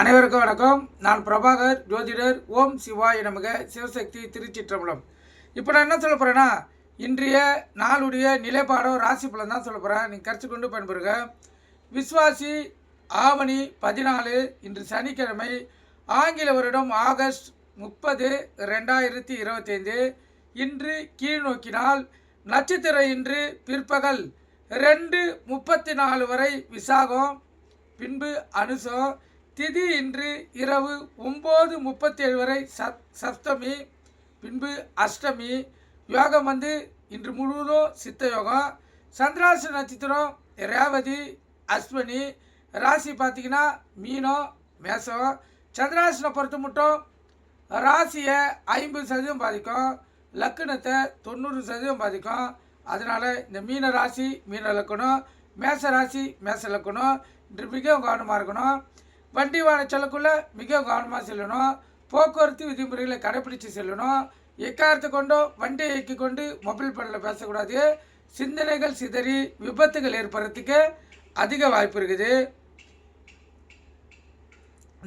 அனைவருக்கும் வணக்கம். நான் பிரபாகர் ஜோதிடர் ஓம் சிவாய நமக சிவசக்தி திருச்சிற்றம்பலம். இப்போ நான் என்ன சொல்ல போகிறேன்னா இன்றைய நாளுடைய நிலைப்பாடம் ராசி பலன் தான் சொல்ல போகிறேன் நீங்கள் கருத்து கொண்டு பயன்பெறுங்க. விஸ்வாசி ஆவணி பதினாலு இன்று சனிக்கிழமை ஆங்கில வருடம் ஆகஸ்ட் முப்பது ரெண்டாயிரத்தி இருபத்தைந்து. இன்று கீழ் நோக்கினால் நட்சத்திரம் இன்று பிற்பகல் ரெண்டு முப்பத்தி நாலு வரை விசாகம் பின்பு அனுசம் திதி இன்று இரவு ஒம்பது முப்பத்தேழு வரை சப் சப்தமி பின்பு அஷ்டமி. யோகம் வந்து இன்று முழுவதும் சித்த யோகம். சந்திராசி நட்சத்திரம் ரேவதி அஸ்வினி. ராசி பார்த்தீங்கன்னா மீனம் மேசம். சந்திராசனை பொறுத்த மட்டும் ராசியை ஐம்பது சதவீதம் பாதிக்கும். லக்கணத்தை தொண்ணூறு சதவீதம் பாதிக்கும். அதனால் இந்த மீன ராசி மீன லக்கணம் மேச ராசி மேச லக்கணம் இன்று மிகவும் கவனமாக இருக்கணும். வண்டி வாகனம் மிக கவனமாக செல்லணும். போக்குவரத்து விதிமுறைகளை கடைப்பிடித்து செல்லணும். எக்காரத்தை கொண்டோ வண்டியை இயக்கி கொண்டு மொபைல் ஃபோனில் பேசக்கூடாது. சிந்தனைகள் சிதறி விபத்துகள் ஏற்படுறதுக்கு அதிக வாய்ப்பு இருக்குது.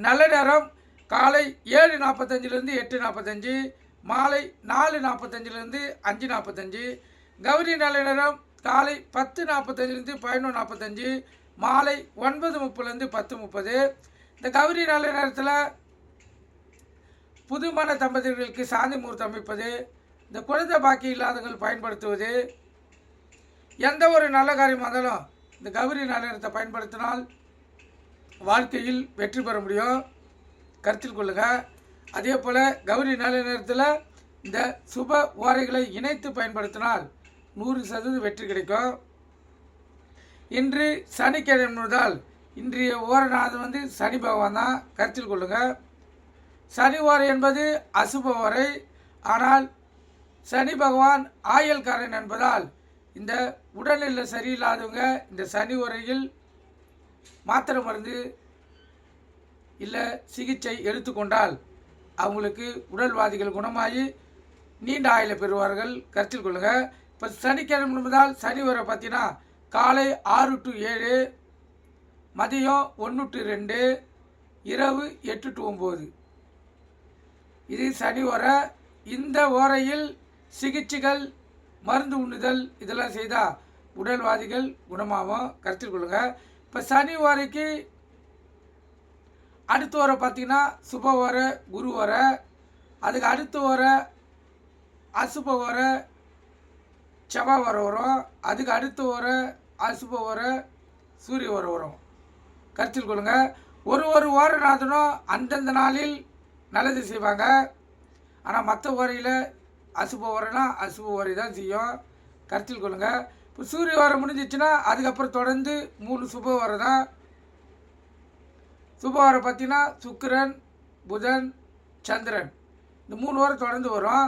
நல்ல நேரம் காலை ஏழு நாற்பத்தஞ்சிலேருந்து எட்டு நாற்பத்தஞ்சு மாலை நாலு நாற்பத்தஞ்சிலேருந்து அஞ்சு நாற்பத்தஞ்சு கௌரி நல்ல நேரம் காலை பத்து நாற்பத்தஞ்சிலேருந்து பதினொன்று நாற்பத்தஞ்சு மாலை ஒன்பது முப்பதுலேருந்து பத்து முப்பது இந்த கௌரி நல்ல நேரத்தில் புதுமண தம்பதிகளுக்கு சாந்தி முகூர்த்தம் அமைப்பது இந்த குழந்தை பாக்கி இல்லாதவர்கள் பயன்படுத்துவது எந்த ஒரு நல்ல காரியம் இருந்தாலும் இந்த கௌரி நல்ல பயன்படுத்தினால் வாழ்க்கையில் வெற்றி பெற முடியும். கருத்தில் கொள்ளுங்கள் அதே போல் கௌரி நல்ல நேரத்தில் இந்த சுப ஓரைகளை இணைத்து பயன்படுத்தினால் நூறு சதவீதம் வெற்றி கிடைக்கும். இன்று சனிக்கிழமை முதல் இன்றைய ஓரநாதன் வந்து சனி பகவான் தான் கருத்தில் கொள்ளுங்கள் சனி ஓரை என்பது அசுப ஓரை. ஆனால் சனி பகவான் ஆயல்காரன் என்பதால் இந்த உடல்நிலை சரியில்லாதவங்க இந்த சனி உரையில் மாத்திரை மருந்து இல்லை சிகிச்சை எடுத்துக்கொண்டால் அவங்களுக்கு உடல்வாதிகள் குணமாகி நீண்ட ஆயில பெறுவார்கள். கருத்தில் கொள்ளுங்கள் இப்போ சனிக்கிழமை என்பதால் சனி உரை பார்த்தீங்கன்னா காலை ஆறு டு ஏழு மதியம் ஒன்று டு ரெண்டு இரவு எட்டு டு ஒம்பது இது சனி ஓரை. இந்த ஓரையில் சிகிச்சைகள் மருந்து உண்ணுதல் இதெல்லாம் செய்தால் உடல்வாதிகள் குணமாகும். கருத்தில் கொள்ளுங்கள் இப்போ சனி ஓரைக்கு அடுத்த ஓரை பார்த்திங்கன்னா சுப ஓரை குரு ஓரை. அதுக்கு அடுத்த ஓரை அசுப ஓரை செவ்வாய் ஓரை வரும். அதுக்கு அடுத்த ஓரை அசுப ஓரை சூரிய ஓரை வரும். கருத்தில் கொள்ளுங்க. ஒரு ஒரு ஓரநாதனும் அந்தந்த நாளில் நல்லது செய்வாங்க. ஆனால் மற்ற ஓரையில் அசுப ஓரைனா அசுப ஓரை தான் செய்யும். கருத்தில் கொள்ளுங்க. இப்போ சூரிய ஓரை முடிஞ்சிச்சுன்னா அதுக்கப்புறம் தொடர்ந்து மூணு சுப ஓரை தான். சுப வாரம் பார்த்தீங்கன்னா சுக்கிரன் புதன் சந்திரன். இந்த மூணு வாரம் தொடர்ந்து வரும்.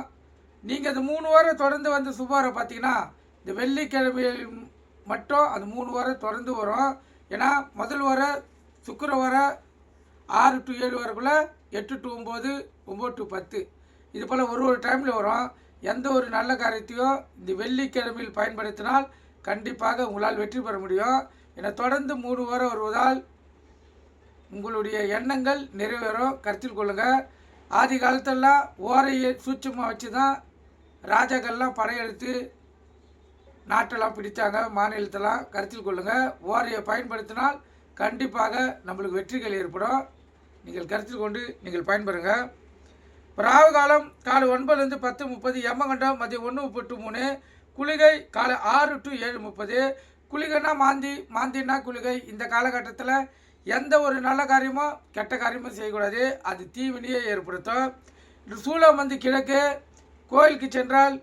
நீங்கள் இந்த மூணு வாரம் தொடர்ந்து வந்த சுப ஓரை பார்த்தீங்கன்னா இந்த வெள்ளிக்கிழமையில் மட்டும் அந்த மூணு வாரம் தொடர்ந்து வரும். ஏன்னா முதல் வர சுக்கர வர ஆறு டு ஏழு வரக்குள்ளே எட்டு டு ஒம்பது ஒம்பது டு பத்து. இது போல் ஒரு ஒரு டைமில் வரும். எந்த ஒரு நல்ல காரியத்தையும் இந்த வெள்ளிக்கிழமையில் பயன்படுத்தினால் கண்டிப்பாக உங்களால் வெற்றி பெற முடியும். என தொடர்ந்து மூணு வாரம் வருவதால் உங்களுடைய எண்ணங்கள் நிறைவேறும். கருத்தில் கொள்ளுங்கள் ஆதி காலத்தெல்லாம் ஓரையை சூட்சமாக வச்சு தான் ராஜாக்கள்லாம் படையெடுத்து நாட்டெல்லாம் பிடித்தாங்க மாநிலத்தெல்லாம் கருத்தில் கொள்ளுங்கள் ஓரையை பயன்படுத்தினால் கண்டிப்பாக நம்மளுக்கு வெற்றிகள் ஏற்படும். நீங்கள் கருத்தில் கொண்டு நீங்கள் பயன்பெறுங்க. ராகு காலம் காலை ஒன்பதுலேருந்து பத்து முப்பது எம்மகண்டம் மதியம் ஒன்று முப்பத்து மூணு குளிகை காலை ஆறு டு ஏழு முப்பது. குளிகைனா மாந்தி மாந்தினா குளிகை. இந்த காலகட்டத்தில் எந்த ஒரு நல்ல காரியமோ கெட்ட காரியமோ செய்யக்கூடாது. அது தீவினையை ஏற்படுத்தும். இந்த சூளம் வந்து கிழக்கு கோயிலுக்கு சென்றால்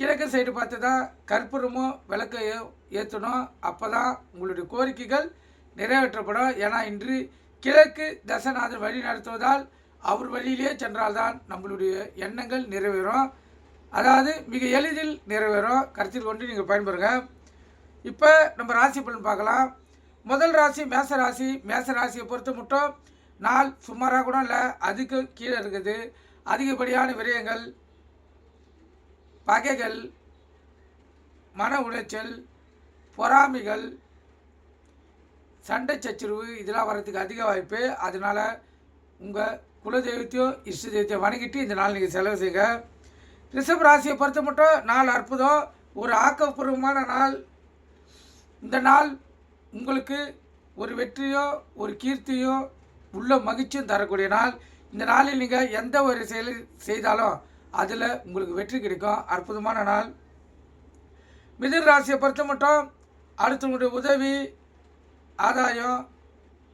கிழக்கு சைடு பார்த்து தான் கற்பூரமும் விளக்கையோ ஏற்றணும் அப்போ தான் உங்களுடைய கோரிக்கைகள் நிறைவேற்றப்படும். ஏன்னா இன்று கிழக்கு தசநாதன் வழி நடத்துவதால் அவர் வழியிலே சென்றால்தான் நம்மளுடைய எண்ணங்கள் நிறைவேறும். அதாவது மிக எளிதில் நிறைவேறும். கருத்தில் கொண்டு நீங்கள் பயன்பெறுங்க. இப்போ நம்ம ராசி பலன் பார்க்கலாம். முதல் ராசி மேச ராசி. மேச ராசியை பொறுத்த மட்டும் நாள் சுமாராக கூட இல்லை அதுக்கு கீழே இருக்குது. அதிகப்படியான விரயங்கள் பகைகள் மன உளைச்சல் பொறாமைகள் சண்டை சச்சரவு இதெல்லாம் வர்றதுக்கு அதிக வாய்ப்பு. அதனால் உங்கள் குலதெய்வத்தையோ இஷ்ட தெய்வத்தையோ வணங்கிட்டு இந்த நாள் நீங்கள் செலவு செய்யுங்க ரிஷப் ராசியை பொறுத்த மட்டும் நாள் அற்புதம். ஒரு ஆக்கப்பூர்வமான நாள். இந்த நாள் உங்களுக்கு ஒரு வெற்றியோ ஒரு கீர்த்தியோ உள்ள மகிழ்ச்சியும் தரக்கூடிய நாள். இந்த நாளில் நீங்கள் எந்த ஒரு செயல் செய்தாலும் அதில் உங்களுக்கு வெற்றி கிடைக்கும். அற்புதமான நாள். மிதிர் ராசியை பொறுத்த மட்டும் அடுத்தவங்களுடைய உதவி ஆதாயம்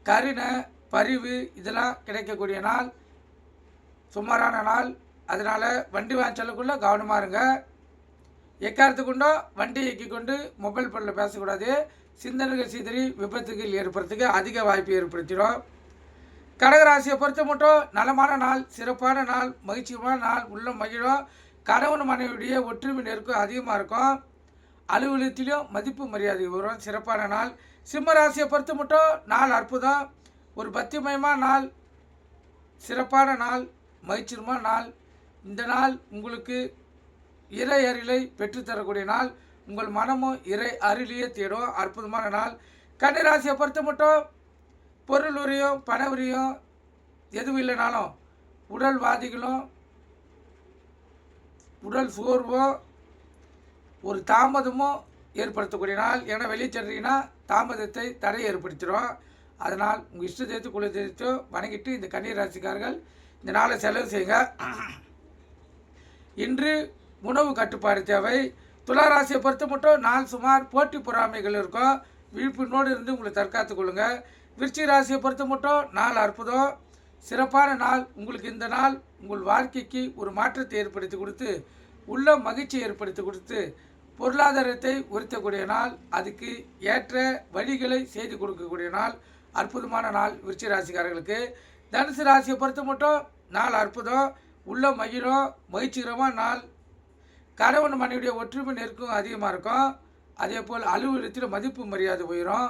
கருணை பரிவு இதெல்லாம் கிடைக்கக்கூடிய நாள். சுமாரான நாள். அதனால் வண்டி வாங்கிச்சலுக்குள்ளே கவனமாக இருங்க. எக்காரத்துக்குண்டோ வண்டி இயக்கி கொண்டு மொபைல் ஃபோனில் பேசக்கூடாது. சிந்தனைகள் சிதறி விபத்துகள் ஏற்படுறதுக்கு அதிக வாய்ப்பு ஏற்படுத்திடும். கடகராசியை பொறுத்த மட்டும் நலமான நாள் சிறப்பான நாள் மகிழ்ச்சியமான நாள் உள்ள மகிழும் கணவன் மனைவியுடைய ஒற்றுமை நெருக்கம் அதிகமாக இருக்கும். அலுவலகத்திலையும் மதிப்பு மரியாதை வரும் சிறப்பான நாள். சிம்ம ராசியை பொறுத்த மட்டும் நாள் அற்புதம். ஒரு பக்திமயமான நாள் சிறப்பான நாள் மகிழ்ச்சியமான நாள். இந்த நாள் உங்களுக்கு இறை அருளை பெற்றுத்தரக்கூடிய நாள். உங்கள் மனமும் இறை அருளியே தேடும். அற்புதமான நாள். கன்னிராசியை பொறுத்த மட்டும் பொருள் உரியும் பண உரியும் எதுவும் இல்லைனாலும் உடல் வாதிகளும் உடல் சோர்வோ ஒரு தாமதமோ ஏற்படுத்தக்கூடிய நாள். ஏன்னா வெளியே சென்றீங்கன்னா தாமதத்தை தடை ஏற்படுத்திடும். அதனால் உங்கள் இஷ்ட தெய்வத்தை குல தெய்வத்தோ வணங்கிட்டு இந்த கண்ணீர் ராசிக்காரர்கள் இந்த நாளை செலவு செய்யுங்க. இன்று உணவு கட்டுப்பாடு தேவை. துலா ராசியை பொறுத்த மட்டும் நாள் சுமார் போட்டி பொறாமைகள் இருக்கும். விழிப்புணோடு இருந்து உங்களை தற்காத்துக் கொள்ளுங்கள் விருச்சி ராசியை பொறுத்த மட்டும் நாள் அற்புதம். சிறப்பான நாள். உங்களுக்கு இந்த நாள் உங்கள் வாழ்க்கைக்கு ஒரு மாற்றத்தை ஏற்படுத்தி கொடுத்து உள்ள மகிழ்ச்சி ஏற்படுத்தி கொடுத்து பொருளாதாரத்தை உயர்த்தக்கூடிய நாள். அதுக்கு ஏற்ற வழிகளை செய்து கொடுக்கக்கூடிய நாள். அற்புதமான நாள் விருச்சி ராசிக்காரர்களுக்கு. தனுசு ராசியை பொறுத்த மட்டும் நாள் அற்புதம். உள்ள மகிழும் மகிழ்ச்சிகரமாக நாள். கணவன் மனைவியுடைய ஒற்றுமை நெருக்கம் அதிகமாக இருக்கும். அதே போல் அலுவலகத்தில் மதிப்பு மரியாதை உயரும்.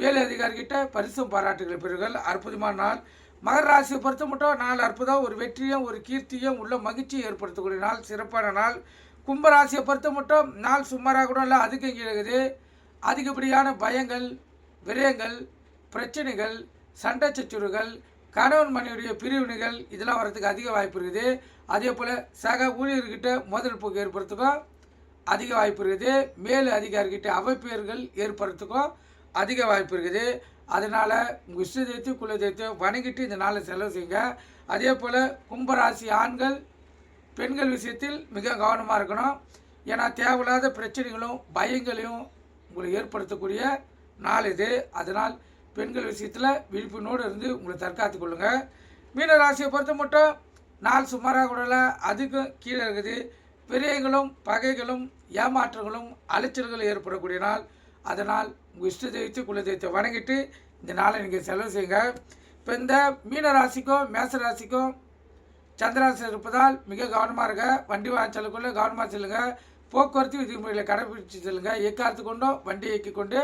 மேல் அதிகாரிகிட்ட பரிசும் பாராட்டுகளை பெறுகள் அற்புதமான நாள். மகர ராசியை பொறுத்த மட்டும் நாள் அற்புதம் ஒரு வெற்றியும் ஒரு கீர்த்தியும் உள்ள மகிழ்ச்சியை ஏற்படுத்தக்கூடிய நாள் சிறப்பான நாள். கும்பராசியை பொறுத்த மட்டும் நாள் சுமாராக கூட இல்லை அதுக்கு இங்கே இருக்குது. அதிகப்படியான பயங்கள் விரயங்கள் பிரச்சனைகள் சண்டை சச்சுறுகள் கணவன் மனைவியுடைய பிரிவினைகள் இதெல்லாம் வரதுக்கு அதிக வாய்ப்பு இருக்குது. அதே போல் சக ஊழியர்கிட்ட முதல் போக்கு ஏற்படுறதுக்கும் அதிக வாய்ப்பு இருக்குது. மேல் அதிகாரிகிட்ட அவப்பெயர்கள் ஏற்படுறதுக்கும் அதிக வாய்ப்பு இருக்குது. அதனால் உங்கள் இஷ்ட குல தெய்வத்தையும் வணங்கிட்டு இந்த நாளை செலவு செய்யுங்க. அதே போல் கும்பராசி ஆண்கள் பெண்கள் விஷயத்தில் மிக கவனமாக இருக்கணும். ஏன்னா தேவையில்லாத பிரச்சனைகளும் பயங்களையும் உங்களுக்கு ஏற்படுத்தக்கூடிய நாள் இது. அதனால் பெண்கள் விஷயத்தில் விழிப்புணோடு இருந்து உங்களை தற்காத்து கொள்ளுங்கள் மீன ராசியை பொறுத்த மட்டும் நாள் சுமாராக கூடல அதுக்கும் கீழே இருக்குது. பிரியங்களும் பகைகளும் ஏமாற்றங்களும் அலைச்சல்கள் ஏற்படக்கூடிய நாள். அதனால் உங்கள் இஷ்ட தெய்வத்தை குல தெய்வத்தை வணங்கிட்டு இந்த நாளை நீங்கள் செலவு செய்யுங்க. இப்போ இந்த மீன ராசிக்கும் மேச ராசிக்கும் சந்திராசி இருப்பதால் மிக கவனமாக இருங்க. வண்டி வாங்க கவனமாக செல்லுங்க. போக்குவரத்து விதிமுறைகளை கடைபிடிச்சு செல்லுங்க. எக்காரத்து கொண்டும் வண்டி இயக்கி கொண்டு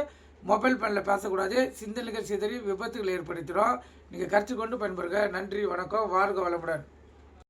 மொபைல் ஃபோனில் பேசக்கூடாது. சிந்தனைகள் சிதறி விபத்துகள் ஏற்படுத்திடும். நீங்கள் கருத்து கொண்டு பயன்பெறுங்க. நன்றி வணக்கம். வாழ்க வளமுடன்.